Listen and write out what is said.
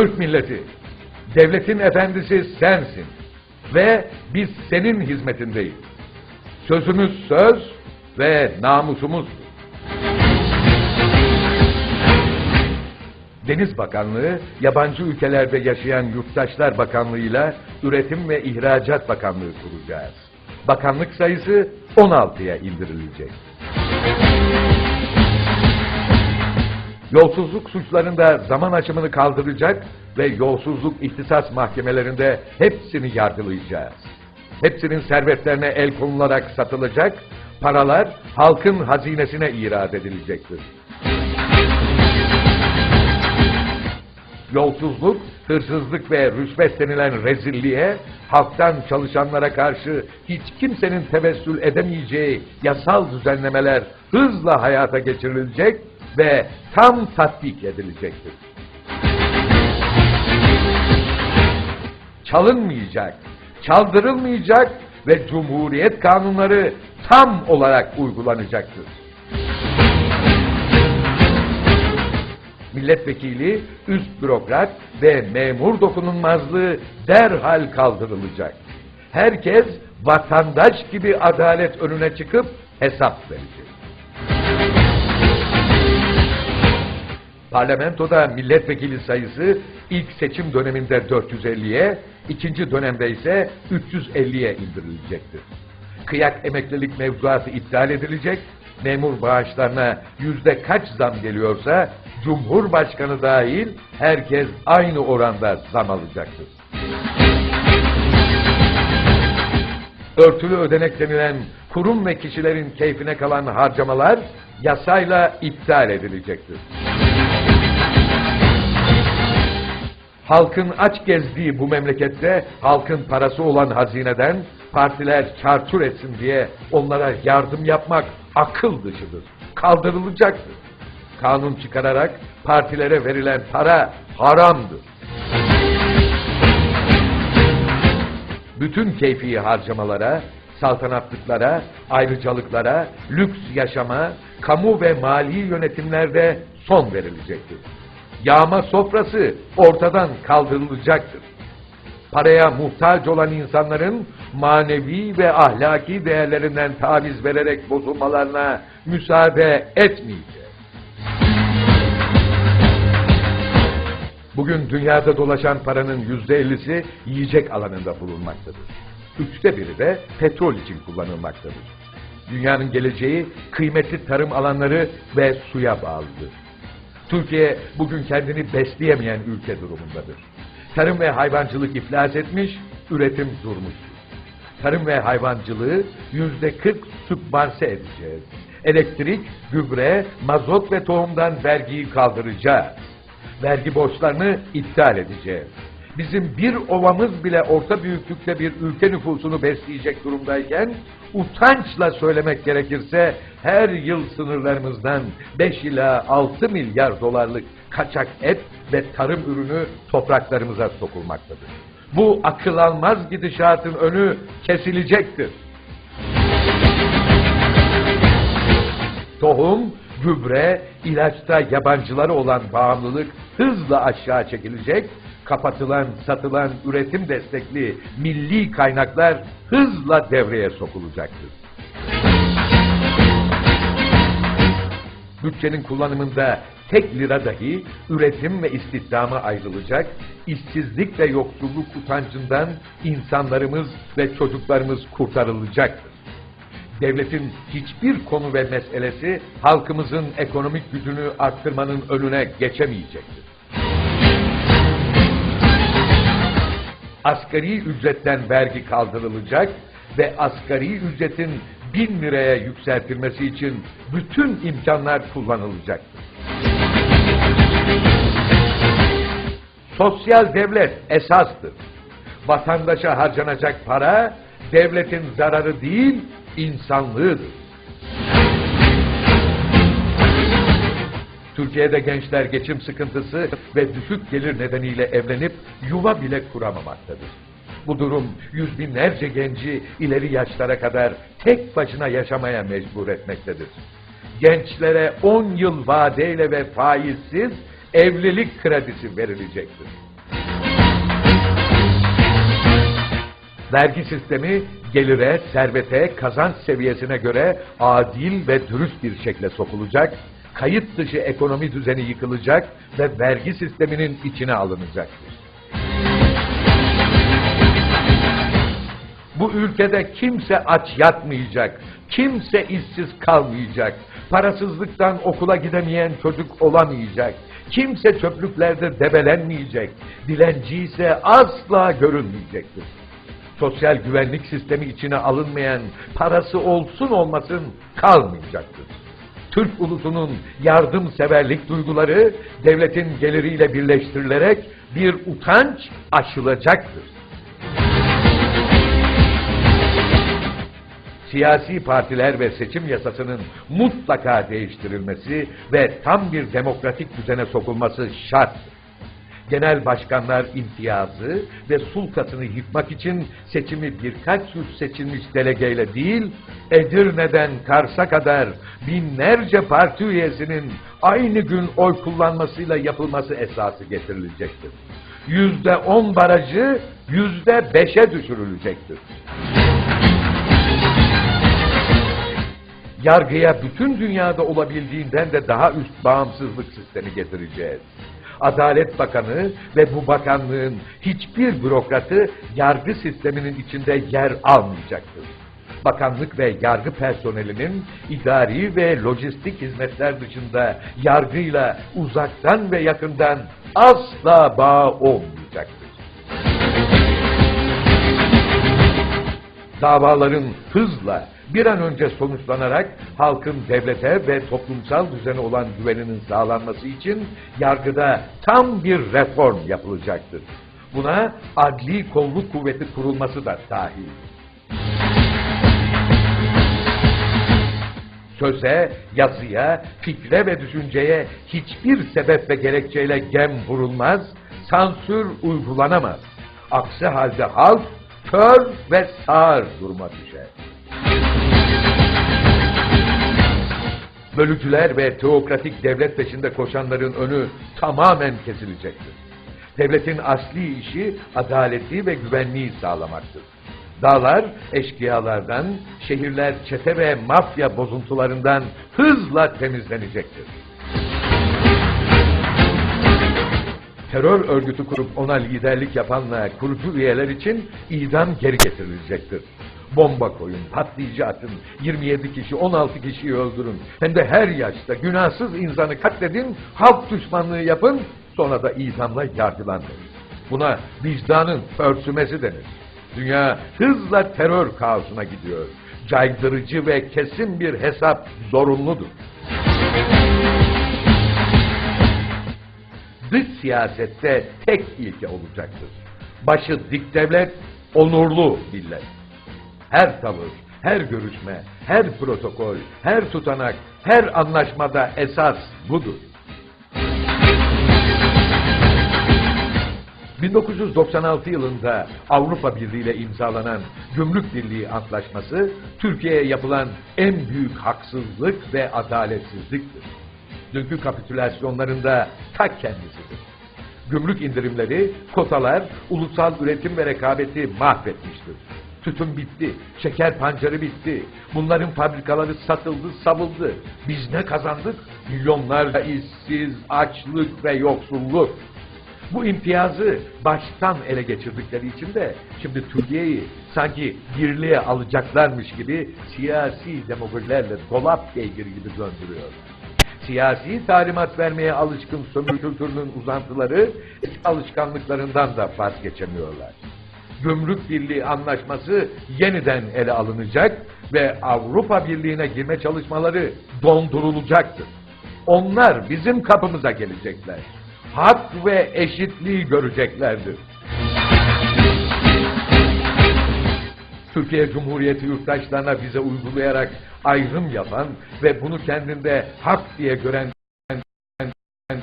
Türk milleti, devletin efendisi sensin ve biz senin hizmetindeyiz. Sözümüz söz ve namusumuzdur. Deniz Bakanlığı, yabancı ülkelerde yaşayan yurttaşlar bakanlığıyla Üretim ve İhracat Bakanlığı kuracağız. Bakanlık sayısı 16'ya indirilecek. Yolsuzluk suçlarında zaman aşımını kaldıracak ve yolsuzluk ihtisas mahkemelerinde hepsini yargılayacağız. Hepsinin servetlerine el konularak satılacak, paralar halkın hazinesine irad edilecektir. Yolsuzluk, hırsızlık ve rüşvet denilen rezilliğe, halktan çalışanlara karşı hiç kimsenin tevessül edemeyeceği yasal düzenlemeler hızla hayata geçirilecek ve tam tatbik edilecektir. Çalınmayacak, çaldırılmayacak ve Cumhuriyet kanunları tam olarak uygulanacaktır. milletvekili, üst bürokrat ve memur dokunulmazlığı derhal kaldırılacak. Herkes vatandaş gibi adalet önüne çıkıp hesap verecek. Parlamentoda milletvekili sayısı ilk seçim döneminde 450'ye, ikinci dönemde ise 350'ye indirilecektir. Kıyak emeklilik mevzuatı iptal edilecek, memur bağışlarına yüzde kaç zam geliyorsa, Cumhurbaşkanı dahil herkes aynı oranda zam alacaktır. Örtülü ödenek denilen kurum ve kişilerin keyfine kalan harcamalar yasayla iptal edilecektir. Halkın aç gezdiği bu memlekette halkın parası olan hazineden partiler çarçur etsin diye onlara yardım yapmak akıl dışıdır. Kaldırılacaktır. Kanun çıkararak partilere verilen para haramdır. Bütün keyfi harcamalara, saltanatlıklara, ayrıcalıklara, lüks yaşama, kamu ve mali yönetimlerde son verilecektir. Yağma sofrası ortadan kaldırılacaktır. Paraya muhtaç olan insanların manevi ve ahlaki değerlerinden taviz vererek bozulmalarına müsaade etmeyeceğiz. Bugün dünyada dolaşan paranın yüzde ellisi yiyecek alanında bulunmaktadır. Üçte biri de petrol için kullanılmaktadır. Dünyanın geleceği kıymetli tarım alanları ve suya bağlıdır. Türkiye bugün kendini besleyemeyen ülke durumundadır. Tarım ve hayvancılık iflas etmiş, üretim durmuştur. Tarım ve hayvancılığı yüzde 40 sübvanse edeceğiz. Elektrik, gübre, mazot ve tohumdan vergiyi kaldıracağız. Vergi borçlarını iptal edeceğiz. Bizim bir ovamız bile orta büyüklükte bir ülke nüfusunu besleyecek durumdayken, utançla söylemek gerekirse her yıl sınırlarımızdan 5 ila 6 milyar dolarlık kaçak et ve tarım ürünü topraklarımıza sokulmaktadır. Bu akıl almaz gidişatın önü kesilecektir. Tohum, gübre, ilaçta yabancılara olan bağımlılık hızla aşağı çekilecek, kapatılan, satılan üretim destekli milli kaynaklar hızla devreye sokulacaktır. Bütçenin kullanımında tek lira dahi üretim ve istihdama ayrılacak, işsizlik ve yoksulluk utancından insanlarımız ve çocuklarımız kurtarılacaktır. Devletin hiçbir konu ve meselesi halkımızın ekonomik gücünü arttırmanın önüne geçemeyecektir. Asgari ücretten vergi kaldırılacak ve asgari ücretin bin liraya yükseltilmesi için bütün imkanlar kullanılacaktır. Sosyal devlet esastır. Vatandaşa harcanacak para devletin zararı değil, insanlığıdır. Türkiye'de gençler geçim sıkıntısı ve düşük gelir nedeniyle evlenip yuva bile kuramamaktadır. Bu durum yüz binlerce genci ileri yaşlara kadar tek başına yaşamaya mecbur etmektedir. Gençlere 10 yıl vadeyle ve faizsiz evlilik kredisi verilecektir. Vergi sistemi gelire, servete, kazanç seviyesine göre adil ve dürüst bir şekle sokulacak, kayıt dışı ekonomi düzeni yıkılacak ve vergi sisteminin içine alınacaktır. Bu ülkede kimse aç yatmayacak, kimse işsiz kalmayacak, parasızlıktan okula gidemeyen çocuk olamayacak, kimse çöplüklerde debelenmeyecek, dilenci ise asla görünmeyecektir. Sosyal güvenlik sistemi içine alınmayan, parası olsun olmasın kalmayacaktır. Türk ulusunun yardımseverlik duyguları devletin geliriyle birleştirilerek bir utanç aşılacaktır. siyasi partiler ve seçim yasasının mutlaka değiştirilmesi ve tam bir demokratik düzene sokulması şart. Genel başkanlar imtiyazı ve sultasını yıkmak için seçimi birkaç yüz seçilmiş delegeyle değil, Edirne'den Kars'a kadar binlerce parti üyesinin aynı gün oy kullanmasıyla yapılması esası getirilecektir. Yüzde on barajı yüzde beşe düşürülecektir. Yargıya bütün dünyada olabildiğinden de daha üst bağımsızlık sistemi getireceğiz. Adalet Bakanı ve bu bakanlığın hiçbir bürokratı yargı sisteminin içinde yer almayacaktır. Bakanlık ve yargı personelinin idari ve lojistik hizmetler dışında yargıyla uzaktan ve yakından asla bağ olmayacaktır. davaların hızla bir an önce sonuçlanarak halkın devlete ve toplumsal düzene olan güveninin sağlanması için yargıda tam bir reform yapılacaktır. Buna adli kolluk kuvveti kurulması da dahil. Söze, yazıya, fikre ve düşünceye hiçbir sebep ve gerekçeyle gem vurulmaz, sansür uygulanamaz. Aksi halde halk kör ve sağır duruma düşer. Bölücüler ve teokratik devlet peşinde koşanların önü tamamen kesilecektir. Devletin asli işi adaleti ve güvenliği sağlamaktır. Dağlar eşkıyalardan, şehirler çete ve mafya bozuntularından hızla temizlenecektir. terör örgütü kurup ona liderlik yapanla kurucu üyeler için idam geri getirilecektir. Bomba koyun, patlayıcı atın, 27 kişi, 16 kişiyi öldürün. Hem de her yaşta günahsız insanı katledin, halk düşmanlığı yapın, sonra da idamla yargılandırın. Buna vicdanın pörsümesi denir. Dünya hızla terör kaosuna gidiyor. Caydırıcı ve kesin bir hesap zorunludur. dış siyasette tek ilke olacaktır. Başı dik devlet, onurlu millet. Her tavır, her görüşme, her protokol, her tutanak, her anlaşmada esas budur. 1996 yılında Avrupa Birliği ile imzalanan Gümrük Birliği Antlaşması, Türkiye'ye yapılan en büyük haksızlık ve adaletsizliktir dünkü kapitülasyonlarında ta kendisidir. Gümrük indirimleri, kotalar, ulusal üretim ve rekabeti mahvetmiştir. Tütün bitti, şeker pancarı bitti. Bunların fabrikaları satıldı, savıldı. Biz ne kazandık? Milyonlarca işsiz, açlık ve yoksulluk. Bu imtiyazı baştan ele geçirdikleri için de şimdi Türkiye'yi sanki birliğe alacaklarmış gibi siyasi demagojilerle dolap beygiri gibi döndürüyor siyasi talimat vermeye alışkın sömürü kültürünün uzantıları alışkanlıklarından da vazgeçemiyorlar. Gümrük Birliği anlaşması yeniden ele alınacak ve Avrupa Birliği'ne girme çalışmaları dondurulacaktır. Onlar bizim kapımıza gelecekler. Hak ve eşitliği göreceklerdir. Türkiye Cumhuriyeti yurttaşlarına bize uygulayarak ayrım yapan ve bunu kendinde hak diye gören